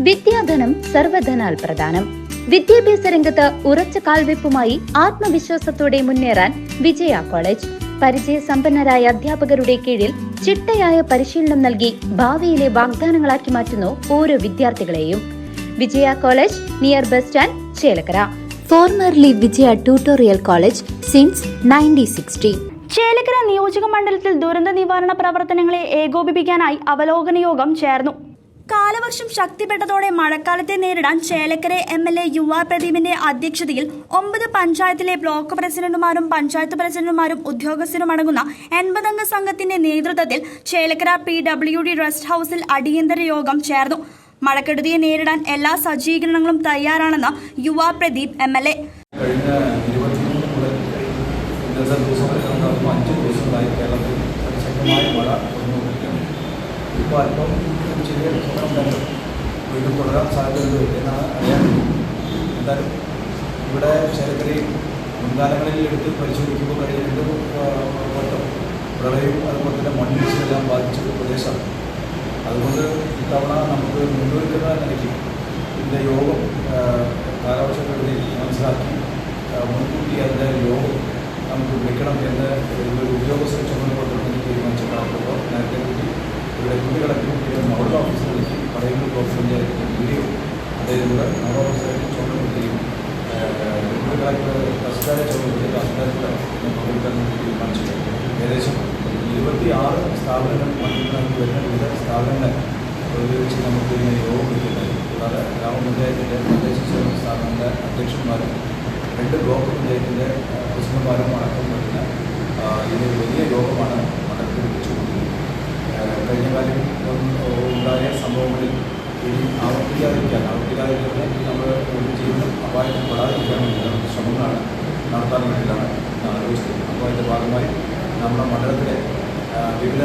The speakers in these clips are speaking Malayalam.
വിദ്യാധനം സർവധനാൽ പ്രധാനം വിദ്യാഭ്യാസ രംഗത്ത് ഉറച്ച കാൽവെപ്പുമായി ആത്മവിശ്വാസത്തോടെ മുന്നേറാൻ വിജയ കോളേജ്. പരിചയ സമ്പന്നരായ അധ്യാപകരുടെ കീഴിൽ ചിട്ടയായ പരിശീലനം നൽകി ഭാവിയിലെ വാഗ്ദാനങ്ങളാക്കി മാറ്റുന്നു ഓരോ വിദ്യാർത്ഥികളെയും. Vijaya college near bus stand Chelakkara. Formerly Vijaya tutorial college since nineteen sixty. Chelakkara നിയോജക മണ്ഡലത്തിൽ ദുരന്ത നിവാരണ പ്രവർത്തനങ്ങളെ ഏകോപിപ്പിക്കാനായി അവലോകന യോഗം ചേർന്നു. കാലവർഷം ശക്തിപ്പെട്ടതോടെ മഴക്കാലത്തെ നേരിടാൻ Chelakkara M L A U R പ്രദീപിന്റെ അധ്യക്ഷതയിൽ ഒമ്പത് പഞ്ചായത്തിലെ ബ്ലോക്ക് പ്രസിഡന്റുമാരും പഞ്ചായത്ത് പ്രസിഡന്റുമാരും ഉദ്യോഗസ്ഥരും അടങ്ങുന്ന എൺപതംഗ സംഘത്തിന്റെ നേതൃത്വത്തിൽ Chelakkara P W D rest ഹൌസിൽ അടിയന്തര യോഗം ചേർന്നു. മഴക്കെടുതിയെ നേരിടാൻ എല്ലാ സജ്ജീകരണങ്ങളും തയ്യാറാണെന്ന് U R Pradeep M L A. ഇപ്പോൾ അല്പം ചെറിയ വീണ്ടും തുടരാൻ സാധ്യതയുണ്ട് എന്നാണ് അറിയാൻ എന്തായാലും ഇവിടെ ശേഖരയിൽ മുൻകാലങ്ങളിൽ എടുത്ത് പരിശോധിക്കുമ്പോൾ കഴിഞ്ഞ രണ്ട് വട്ടം പ്രളയവും അതുപോലെ തന്നെ മണ്ണിടിച്ചിലെല്ലാം ബാധിച്ച ഒരു പ്രദേശമാണ്. അതുകൊണ്ട് ഇത്തവണ നമുക്ക് മുൻകരുതൽ എന്ന നിലയ്ക്ക് ഇതിന്റെ യോഗം കാലവർഷക്കെടുതി മനസ്സിലാക്കി മുൻകൂട്ടി അതിന്റെ സ്ഥാപനങ്ങൾ പങ്കെടുക്കാൻ വരുന്ന വിവിധ സ്ഥാപനങ്ങൾ ഉപയോഗിച്ച് നമുക്ക് ഇതിനെ യോഗം വിളിക്കുന്നത് കൂടാതെ ഗ്രാമപഞ്ചായത്തിന്റെ തദ്ദേശ സ്വയം സ്ഥാപനങ്ങളുടെ അധ്യക്ഷന്മാരും രണ്ട് ബ്ലോക്ക് പഞ്ചായത്തിന്റെ പ്രസിഡന്റുമാരും അടക്കം വരുന്ന ഇത് വലിയ യോഗമാണ് മണ്ഡലത്തിൽ വിളിച്ചുകൊണ്ടിരിക്കുന്നത് കഴിഞ്ഞ കാലം ഉണ്ടായ സംഭവങ്ങളിൽ ഇനി ആവർത്തിക്കാതിരിക്കാൻ ആവർത്തിക്കാതിരിക്കാൻ നമ്മൾ ഒരു ജീവിതം അപായത്തിൽപ്പെടാതിരിക്കാൻ വേണ്ടിയുള്ള ശ്രമങ്ങളാണ് നടത്താൻ വേണ്ടിയിട്ടാണ് ആലോചിച്ചത് അപ്പോൾ അതിന്റെ ഭാഗമായി നമ്മുടെ മണ്ഡലത്തിലെ വിവിധ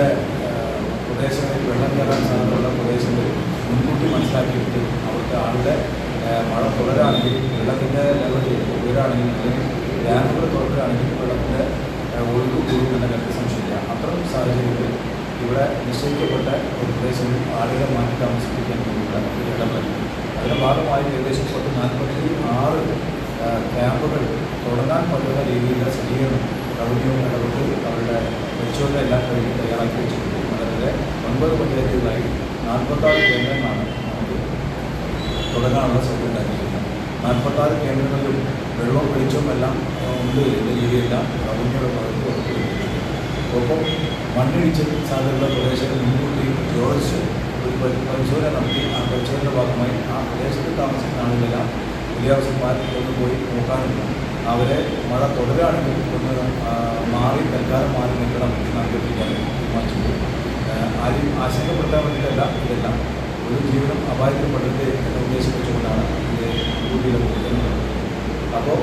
പ്രദേശങ്ങളിൽ വെള്ളം കയറാൻ സാധ്യതയുള്ള പ്രദേശങ്ങളിൽ മുൻകൂട്ടി മനസ്സിലാക്കിയിട്ട് അവർക്ക് ആളുടെ മഴ തുടരാണെങ്കിൽ വെള്ളത്തിന്റെ ലെവൽ ഉയരാണെങ്കിൽ അല്ലെങ്കിൽ ഡാമുകൾ തുറക്കുകയാണെങ്കിൽ വെള്ളത്തിന്റെ ഒഴുക്ക് കൂടുമെന്ന കാര്യത്തിൽ സംശയമില്ല. അത്തരം സാഹചര്യങ്ങളിൽ ഇവിടെ നിശ്ചയിക്കപ്പെട്ട ഒരു പ്രദേശങ്ങളിൽ ആളുകളെ മാറ്റി താമസിപ്പിക്കാൻ വേണ്ടിയുള്ള ഒരു ഇടപെടൽ അതിന്റെ ഭാഗമായി ഏകദേശം പത്ത് നാൽപ്പത്തി ആറ് ക്യാമ്പുകൾ തുടങ്ങാൻ പറ്റുന്ന രീതിയിലുള്ള സജ്ജീകരണം റവന്യൂ ഇടപെട്ട് അവരുടെ പരിശോധന എല്ലാം കഴിഞ്ഞ് തയ്യാറാക്കി വെച്ചിട്ടുണ്ട്. അതിലെ ഒൻപത് പഞ്ചായത്തുകളായി നാൽപ്പത്താറ് കേന്ദ്രങ്ങളാണ് നമുക്ക് തുടങ്ങാനുള്ള സൗകര്യം ഉണ്ടാക്കിയിരിക്കുന്നത് നാൽപ്പത്താറ് കേന്ദ്രങ്ങളിലും വെള്ളവും വെളിച്ചവും എല്ലാം ഉണ്ട് എന്ന രീതിയിലെല്ലാം റവന്യൂയുടെ ഭാഗത്ത് ഉറപ്പുവരുത്തിയിട്ടുണ്ട് ഒപ്പം മണ്ണിടിച്ചിൽ സാധ്യതയുള്ള പ്രദേശങ്ങളിൽ മുൻകൂട്ടി ജോലിച്ച് ഒരു പരി- പരിശോധന നടത്തി. ആ പരിശോധനയുടെ ഭാഗമായി ആ പ്രദേശത്ത് താമസിക്കുന്ന ആളുകളെല്ലാം ഉദ്യോഗസ്ഥന്മാർ ഒന്ന് പോയി നോക്കാനുണ്ട്. അവരെ മഴ തുടരുകയാണെങ്കിൽ ഒന്ന് മാറി തൽക്കാലം മാറി നിൽക്കണം എന്ന് അഭ്യർത്ഥിക്കാൻ മറ്റു ആരും ആശങ്കപ്പെടുത്താൻ വേണ്ടിയിട്ടല്ല ഇതെല്ലാം. ഒരു ജീവിതം അപായത്തിൽപ്പെടരുത് എന്ന ഉദ്ദേശം വെച്ചുകൊണ്ടാണ് ഇത് കൂട്ടിയിൽ കൊടുക്കുന്നത് അപ്പോൾ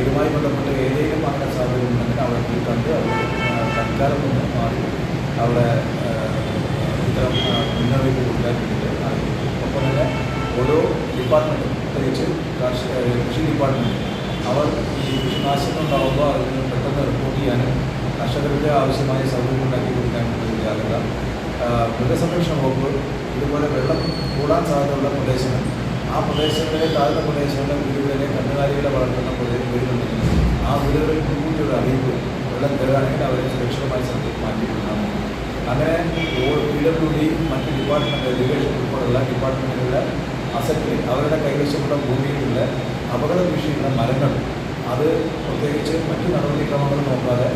ഇതുമായി ബന്ധപ്പെട്ട് ഏതെങ്കിലും മാറ്റാൻ സാധ്യത ഉണ്ടെങ്കിൽ അവിടെ പോയി കണ്ട് അവർ തൽക്കാലം ഒന്ന് മാറി അവിടെ ഇത്തരം മുന്നറിയിപ്പ് കൊടുക്കാൻ വേണ്ടിയിട്ട് ഒപ്പം തന്നെ ഓരോ ഡിപ്പാർട്ട്മെന്റും പ്രത്യേകിച്ച് കാർഷിക കൃഷി ഡിപ്പാർട്ട്മെന്റ് അവർ ഈ കൃഷിനാശം ഉണ്ടാകുമ്പോൾ അതിന് പെട്ടെന്ന് റിപ്പോർട്ട് ചെയ്യാനും കർഷകർക്ക് ആവശ്യമായ സൗകര്യം ഉണ്ടാക്കി കൊടുക്കാനുള്ള ജാഗ്രത. മൃഗസംരക്ഷണ വകുപ്പ് ഇതുപോലെ വെള്ളം കൂടാൻ സാധ്യതയുള്ള പ്രദേശങ്ങൾ ആ പ്രദേശങ്ങളിലെ താഴ്ന്ന പ്രദേശങ്ങളിലെ വീടുകളിലെ കന്നുകാലികളെ വളർത്തുന്ന വീടുകളുണ്ടെങ്കിൽ ആ വീടുകളിൽ മുൻകൂട്ടി ഒരു അറിയിപ്പ് വെള്ളം കയറുകയാണെങ്കിൽ അവരെ സുരക്ഷിതമായ സ്ഥലത്തേക്ക് മാറ്റി കൊടുക്കണം അങ്ങനെ പി ഡബ്ല്യു ഡി മറ്റ് ഡിപ്പാർട്ട്മെന്റ് എഡ്യൂക്കേഷൻ ഉൾപ്പെടെയുള്ള ഡിപ്പാർട്ട്മെന്റുകളുടെ അസറ്റിൽ അവരുടെ കൈവശമുള്ള ഭൂമിയിലുള്ള അപകട ഭീഷണിയുള്ള മരങ്ങൾ അത് പ്രത്യേകിച്ച് മറ്റ് നടപടിക്രമങ്ങൾ നോക്കാതെ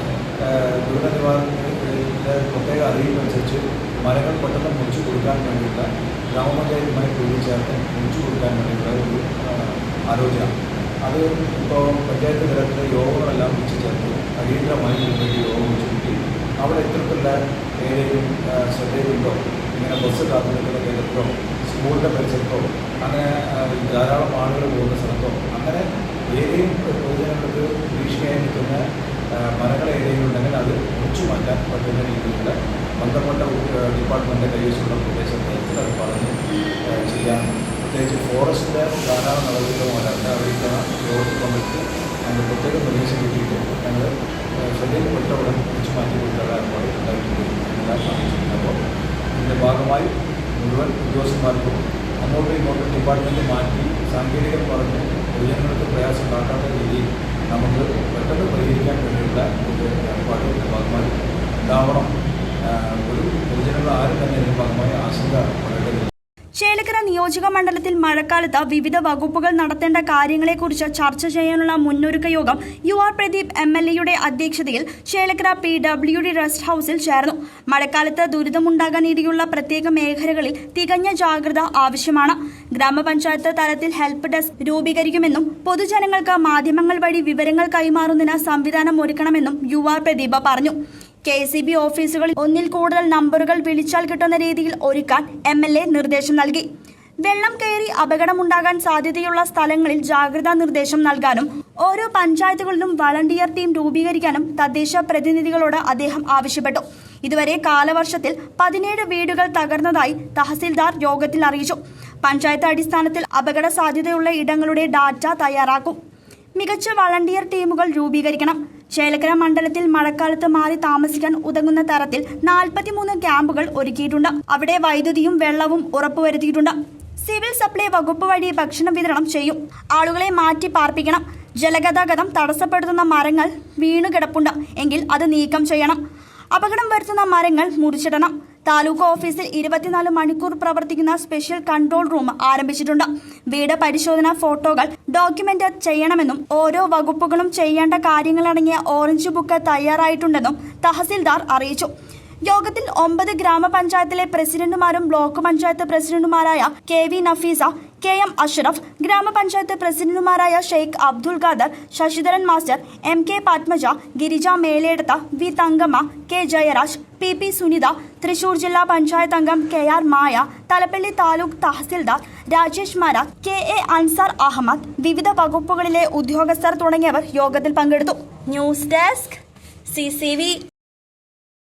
ദുരന്ത നിവാരണത്തിന്റെ പ്രത്യേക അറിയിപ്പനുസരിച്ച് മരങ്ങൾ പെട്ടെന്ന് മുറിച്ചു കൊടുക്കാൻ വേണ്ടിയിട്ട് ഗ്രാമപഞ്ചായത്തുമായി കൂടി ചേർത്ത് മുറിച്ചു കൊടുക്കാൻ വേണ്ടിയിട്ടുള്ള ഒരു ആലോചന അത് ഇപ്പോൾ പഞ്ചായത്ത് തലത്തിലെ യോഗങ്ങളെല്ലാം വിളിച്ചു ചേർത്ത് അടിയന്തരമായി ഇതിനുവേണ്ടി യോഗം കിട്ടി അവിടെ ഇത്തരത്തിലുള്ള ഏതെങ്കിലും ശ്രദ്ധയിലുണ്ടോ ഇങ്ങനെ ബസ് കാത്തുനിൽക്കുന്ന കേന്ദ്രത്തിലോ സ്കൂളിന്റെ പരിസരത്തോ അങ്ങനെ ധാരാളം ആളുകൾ പോകുന്ന സ്ഥലത്തോ അങ്ങനെ ഏതെങ്കിലും പൊതുജനങ്ങൾക്ക് ഭീഷണിയായി നിൽക്കുന്ന മരങ്ങൾ ഏതെങ്കിലും ഉണ്ടെങ്കിൽ അത് മുറിച്ചു മാറ്റാൻ പറ്റുന്ന രീതിയിലുള്ള ബന്ധപ്പെട്ട ഡിപ്പാർട്ട്മെന്റ് കൈവശമുള്ള പ്രദേശത്ത് അത് പറഞ്ഞ് ചെയ്യാൻ പ്രത്യേകിച്ച് ഫോറസ്റ്റിന്റെ ധാരാളം നടപടികളുമാണ് അറിയിക്കുന്ന യോഗത്തിൽ പങ്കെടുത്ത് ഞങ്ങൾ പ്രത്യേക നിർദ്ദേശം കിട്ടിയിട്ട് ഞങ്ങൾ ശ്രദ്ധയിൽപ്പെട്ടവിടെ മുറിച്ചു മാറ്റി കൊടുക്കാനുള്ള ഏർപ്പാട് ഉണ്ടായിട്ടുണ്ട്. അപ്പോൾ ഇതിന്റെ ഭാഗമായി മുഴുവൻ ഉദ്യോഗസ്ഥന്മാർക്കും അങ്ങോട്ടും ഇങ്ങോട്ടും ഡിപ്പാർട്ട്മെന്റ് മാറ്റി സാങ്കേതികം പറഞ്ഞ് പൊതുജനങ്ങൾക്ക് പ്രയാസം രീതിയിൽ നമുക്ക് പെട്ടെന്ന് പരിഹരിക്കാൻ വേണ്ടിയുള്ള ഒരു ഏർപ്പാടുകളുടെ ഭാഗമായി. ഉണ്ടാവണം ഒരു പൊതുജനങ്ങൾ ആരും തന്നെ ഇതിന്റെ ഭാഗമായി ആശങ്ക നിയോജക മണ്ഡലത്തിൽ മഴക്കാലത്ത് വിവിധ വകുപ്പുകൾ നടത്തേണ്ട കാര്യങ്ങളെക്കുറിച്ച് ചർച്ച ചെയ്യാനുള്ള മുന്നൊരുക്ക യോഗം U R Pradeep M L എയുടെ അധ്യക്ഷതയിൽ Chelakkara P W D rest ഹൌസിൽ ചേർന്നു. മഴക്കാലത്ത് ദുരിതമുണ്ടാകാൻ ഇടയുള്ള പ്രത്യേക മേഖലകളിൽ തികഞ്ഞ ജാഗ്രത ആവശ്യമാണ്. ഗ്രാമപഞ്ചായത്ത് തലത്തിൽ ഹെൽപ്പ് ഡെസ്ക് രൂപീകരിക്കുമെന്നും പൊതുജനങ്ങൾക്ക് മാധ്യമങ്ങൾ വഴി വിവരങ്ങൾ കൈമാറുന്നതിന് സംവിധാനം ഒരുക്കണമെന്നും യു ആർ പ്രദീപ പറഞ്ഞു. കെ സി ബി ഓഫീസുകളിൽ ഒന്നിൽ കൂടുതൽ നമ്പറുകൾ വിളിച്ചാൽ കിട്ടുന്ന രീതിയിൽ ഒരുക്കാൻ എം എൽ എ നിർദ്ദേശം നൽകി. വെള്ളം കയറി അപകടമുണ്ടാകാൻ സാധ്യതയുള്ള സ്ഥലങ്ങളിൽ ജാഗ്രതാ നിർദ്ദേശം നൽകാനും ഓരോ പഞ്ചായത്തുകളിലും വളണ്ടിയർ ടീം രൂപീകരിക്കാനും തദ്ദേശ പ്രതിനിധികളോട് അദ്ദേഹം ആവശ്യപ്പെട്ടു. ഇതുവരെ കാലവർഷത്തിൽ പതിനേഴ് വീടുകൾ തകർന്നതായി തഹസിൽദാർ യോഗത്തിൽ അറിയിച്ചു. പഞ്ചായത്ത് അടിസ്ഥാനത്തിൽ അപകട സാധ്യതയുള്ള ഇടങ്ങളുടെ ഡാറ്റ തയ്യാറാക്കും. മികച്ച വളണ്ടിയർ ടീമുകൾ രൂപീകരിക്കണം. ചേലക്കര മണ്ഡലത്തിൽ മഴക്കാലത്ത് മാറി താമസിക്കാൻ ഉതകുന്ന തരത്തിൽ നാൽപ്പത്തിമൂന്ന് ക്യാമ്പുകൾ ഒരുക്കിയിട്ടുണ്ട്. അവിടെ വൈദ്യുതിയും വെള്ളവും ഉറപ്പുവരുത്തിയിട്ടുണ്ട്. സിവിൽ സപ്ലൈ വകുപ്പ് വഴി ഭക്ഷണം വിതരണം ചെയ്യും. ആളുകളെ മാറ്റി പാർപ്പിക്കണം. ജലഗതാഗതം തടസ്സപ്പെടുത്തുന്ന മരങ്ങൾ വീണുകിടപ്പുണ്ട്. എങ്കിൽ അത് നീക്കം ചെയ്യണം. അപകടം വരുത്തുന്ന മരങ്ങൾ മുറിച്ചിടണം. താലൂക്ക് ഓഫീസിൽ ഇരുപത്തിനാല് മണിക്കൂർ പ്രവർത്തിക്കുന്ന സ്പെഷ്യൽ കൺട്രോൾ റൂം ആരംഭിച്ചിട്ടുണ്ട്. വീട് പരിശോധന ഫോട്ടോകൾ ഡോക്യുമെന്റ് ചെയ്യണമെന്നും ഓരോ വകുപ്പുകളും ചെയ്യേണ്ട കാര്യങ്ങളടങ്ങിയ ഓറഞ്ച് ബുക്ക് തയ്യാറായിട്ടുണ്ടെന്നും തഹസിൽദാർ അറിയിച്ചു. യോഗത്തിൽ ഒമ്പത് ഗ്രാമപഞ്ചായത്തിലെ പ്രസിഡന്റുമാരും ബ്ലോക്ക് പഞ്ചായത്ത് പ്രസിഡന്റുമാരായ K V Nafeesa K M Ashraf ഗ്രാമപഞ്ചായത്ത് പ്രസിഡന്റുമാരായ Sheikh Abdul Khader Sasidharan master M K Padmaja Girija Meledath V Thankamma K Jayaraj P P Sunitha Thrissur ജില്ലാ പഞ്ചായത്ത് അംഗം K R Maya Thalappilly taluk tahsildar Rajesh Mara K A Ansar Ahmed വിവിധ വകുപ്പുകളിലെ ഉദ്യോഗസ്ഥർ തുടങ്ങിയവർ യോഗത്തിൽ പങ്കെടുത്തു. News desk C